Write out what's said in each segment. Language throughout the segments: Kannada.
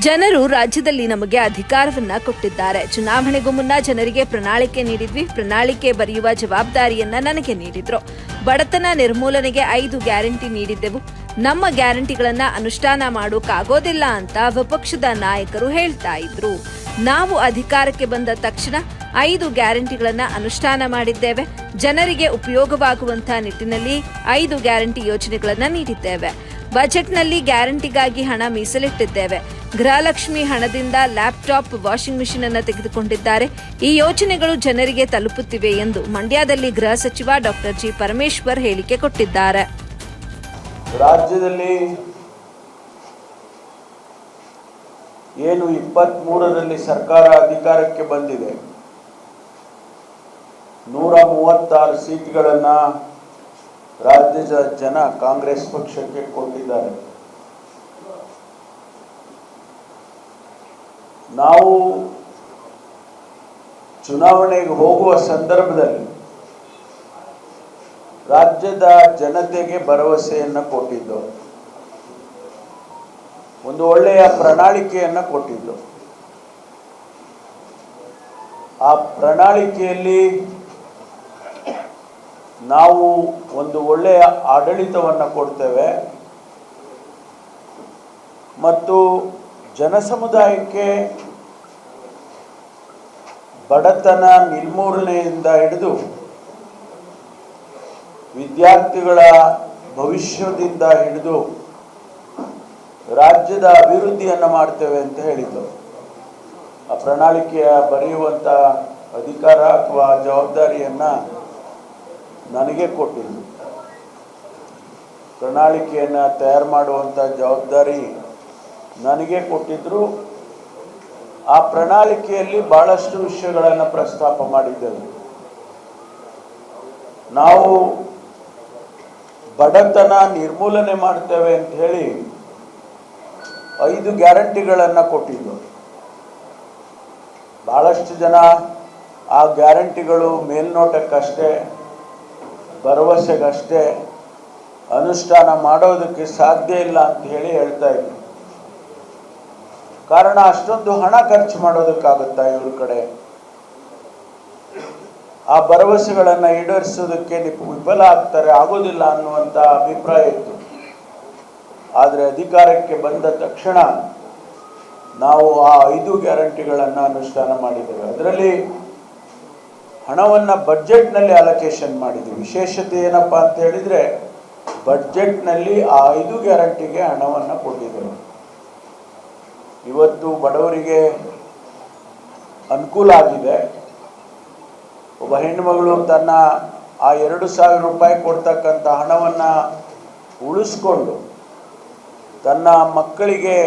ಜನರು ರಾಜ್ಯದಲ್ಲಿ ನಮಗೆ ಅಧಿಕಾರವನ್ನ ಕೊಟ್ಟಿದ್ದಾರೆ. ಚುನಾವಣೆಗೂ ಮುನ್ನ ಜನರಿಗೆ ಪ್ರಣಾಳಿಕೆ ನೀಡಿದ್ವಿ. ಪ್ರಣಾಳಿಕೆ ಬರೆಯುವ ಜವಾಬ್ದಾರಿಯನ್ನ ನನಗೆ ನೀಡಿದ್ರು. ಬಡತನ ನಿರ್ಮೂಲನೆಗೆ ಐದು ಗ್ಯಾರಂಟಿ ನೀಡಿದ್ದೆವು. ನಮ್ಮ ಗ್ಯಾರಂಟಿಗಳನ್ನ ಅನುಷ್ಠಾನ ಮಾಡೋಕ್ಕಾಗೋದಿಲ್ಲ ಅಂತ ವಿಪಕ್ಷದ ನಾಯಕರು ಹೇಳ್ತಾ ಇದ್ರು. ನಾವು ಅಧಿಕಾರಕ್ಕೆ ಬಂದ ತಕ್ಷಣ ಐದು ಗ್ಯಾರಂಟಿಗಳನ್ನ ಅನುಷ್ಠಾನ ಮಾಡಿದ್ದೇವೆ. ಜನರಿಗೆ ಉಪಯೋಗವಾಗುವಂತಹ ನಿಟ್ಟಿನಲ್ಲಿ ಐದು ಗ್ಯಾರಂಟಿ ಯೋಜನೆಗಳನ್ನ ನೀಡಿದ್ದೇವೆ. ಬಜೆಟ್ನಲ್ಲಿ ಗ್ಯಾರಂಟಿಗಾಗಿ ಹಣ ಮೀಸಲಿಟ್ಟಿದ್ದೇವೆ. ಗೃಹಲಕ್ಷ್ಮಿ ಹಣದಿಂದ ಲ್ಯಾಪ್ಟಾಪ್ ವಾಷಿಂಗ್ ಮಿಷಿನ್ ಅನ್ನು ತೆಗೆದುಕೊಂಡಿದ್ದಾರೆ. ಈ ಯೋಜನೆಗಳು ಜನರಿಗೆ ತಲುಪುತ್ತಿವೆ ಎಂದು ಮಂಡ್ಯದಲ್ಲಿ ಗೃಹ ಸಚಿವ ಡಾಕ್ಟರ್ ಜಿ ಪರಮೇಶ್ವರ್ ಹೇಳಿಕೆ ಕೊಟ್ಟಿದ್ದಾರೆ. ರಾಜ್ಯದಲ್ಲಿ ಏನು ಇಪ್ಪತ್ತ್ ಮೂರರಲ್ಲಿ ಸರ್ಕಾರ ಅಧಿಕಾರಕ್ಕೆ ಬಂದಿದೆ. ನೂರ ಮೂವತ್ತಾರು ಸೀಟ್ಗಳನ್ನ ರಾಜ್ಯದ ಜನ ಕಾಂಗ್ರೆಸ್ ಪಕ್ಷಕ್ಕೆ ಕೊಟ್ಟಿದ್ದಾರೆ. ನಾವು ಚುನಾವಣೆಗೆ ಹೋಗುವ ಸಂದರ್ಭದಲ್ಲಿ ರಾಜ್ಯದ ಜನತೆಗೆ ಭರವಸೆಯನ್ನು ಕೊಟ್ಟಿದ್ದು, ಒಂದು ಒಳ್ಳೆಯ ಪ್ರಣಾಳಿಕೆಯನ್ನು ಕೊಟ್ಟಿದ್ದು. ಆ ಪ್ರಣಾಳಿಕೆಯಲ್ಲಿ ನಾವು ಒಂದು ಒಳ್ಳೆಯ ಆಡಳಿತವನ್ನು ಕೊಡ್ತೇವೆ ಮತ್ತು ಜನಸಮುದಾಯಕ್ಕೆ ಬಡತನ ನಿರ್ಮೂಲನೆಯಿಂದ ಹಿಡಿದು ವಿದ್ಯಾರ್ಥಿಗಳ ಭವಿಷ್ಯದಿಂದ ಹಿಡಿದು ರಾಜ್ಯದ ಅಭಿವೃದ್ಧಿಯನ್ನು ಮಾಡ್ತೇವೆ ಅಂತ ಹೇಳಿದ್ದು. ಆ ಪ್ರಣಾಳಿಕೆಯ ಬರೆಯುವಂಥ ಅಧಿಕಾರ ಅಥವಾ ಜವಾಬ್ದಾರಿಯನ್ನು ನನಗೆ ಕೊಟ್ಟಿದ್ದು. ಪ್ರಣಾಳಿಕೆಯನ್ನು ತಯಾರು ಮಾಡುವಂಥ ಜವಾಬ್ದಾರಿ ನನಗೆ ಕೊಟ್ಟಿದ್ರು. ಆ ಪ್ರಣಾಳಿಕೆಯಲ್ಲಿ ಬಹಳಷ್ಟು ವಿಷಯಗಳನ್ನು ಪ್ರಸ್ತಾಪ ಮಾಡಿದ್ದೆವು. ನಾವು ಬಡತನ ನಿರ್ಮೂಲನೆ ಮಾಡ್ತೇವೆ ಅಂತ ಹೇಳಿ ಐದು ಗ್ಯಾರಂಟಿಗಳನ್ನು ಕೊಟ್ಟಿದ್ದು. ಬಹಳಷ್ಟು ಜನ ಆ ಗ್ಯಾರಂಟಿಗಳು ಮೇಲ್ನೋಟಕ್ಕಷ್ಟೇ, ಭರವಸೆಗಷ್ಟೇ ಅನುಷ್ಠಾನ ಮಾಡೋದಕ್ಕೆ ಸಾಧ್ಯ ಇಲ್ಲ ಅಂತ ಹೇಳಿ ಹೇಳ್ತಾ ಇದ್ರು. ಕಾರಣ ಅಷ್ಟೊಂದು ಹಣ ಖರ್ಚು ಮಾಡೋದಕ್ಕಾಗುತ್ತಾ ಇವ್ರ ಕಡೆ? ಆ ಭರವಸೆಗಳನ್ನು ಈಡೇರಿಸೋದಕ್ಕೆ ವಿಫಲ ಆಗ್ತಾರೆ, ಆಗೋದಿಲ್ಲ ಅನ್ನುವಂಥ ಅಭಿಪ್ರಾಯ ಇತ್ತು. ಆದರೆ ಅಧಿಕಾರಕ್ಕೆ ಬಂದ ತಕ್ಷಣ ನಾವು ಆ ಐದು ಗ್ಯಾರಂಟಿಗಳನ್ನು ಅನುಷ್ಠಾನ ಮಾಡಿದ್ದೇವೆ. ಅದರಲ್ಲಿ ಹಣವನ್ನು ಬಡ್ಜೆಟ್ನಲ್ಲಿ ಅಲೋಕೇಶನ್ ಮಾಡಿದ್ವಿ. ವಿಶೇಷತೆ ಏನಪ್ಪ ಅಂತ ಹೇಳಿದರೆ ಬಡ್ಜೆಟ್ನಲ್ಲಿ ಆ ಐದು ಗ್ಯಾರಂಟಿಗೆ ಹಣವನ್ನು ಕೊಟ್ಟಿದ್ದೇವೆ. ಇವತ್ತು ಬಡವರಿಗೆ ಅನುಕೂಲ ಆಗಿದೆ. ಒಬ್ಬ ಹೆಣ್ಣುಮಗಳು ತನ್ನ ಆ ಎರಡು ಸಾವಿರ ರೂಪಾಯಿ ಕೊಡ್ತಕ್ಕಂಥ ಹಣವನ್ನು ಉಳಿಸ್ಕೊಂಡು ತನ್ನ ಮಕ್ಕಳಿಗೆ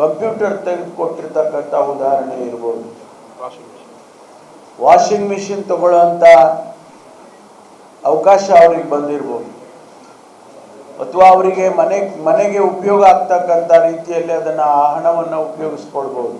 ಕಂಪ್ಯೂಟರ್ ತೆಗೆದುಕೊಟ್ಟಿರ್ತಕ್ಕಂಥ ಉದಾಹರಣೆ ಇರ್ಬೋದು. ವಾಷಿಂಗ್ ಮಿಷಿನ್ ತಗೊಳ್ಳೋಂಥ ಅವಕಾಶ ಅವ್ರಿಗೆ ಬಂದಿರ್ಬೋದು. ಅಥವಾ ಅವರಿಗೆ ಮನೆ ಮನೆಗೆ ಉಪಯೋಗ ಆಗ್ತಕ್ಕಂಥ ರೀತಿಯಲ್ಲಿ ಅದನ್ನು ಆ ಹಣವನ್ನು ಉಪಯೋಗಿಸ್ಕೊಳ್ಬೋದು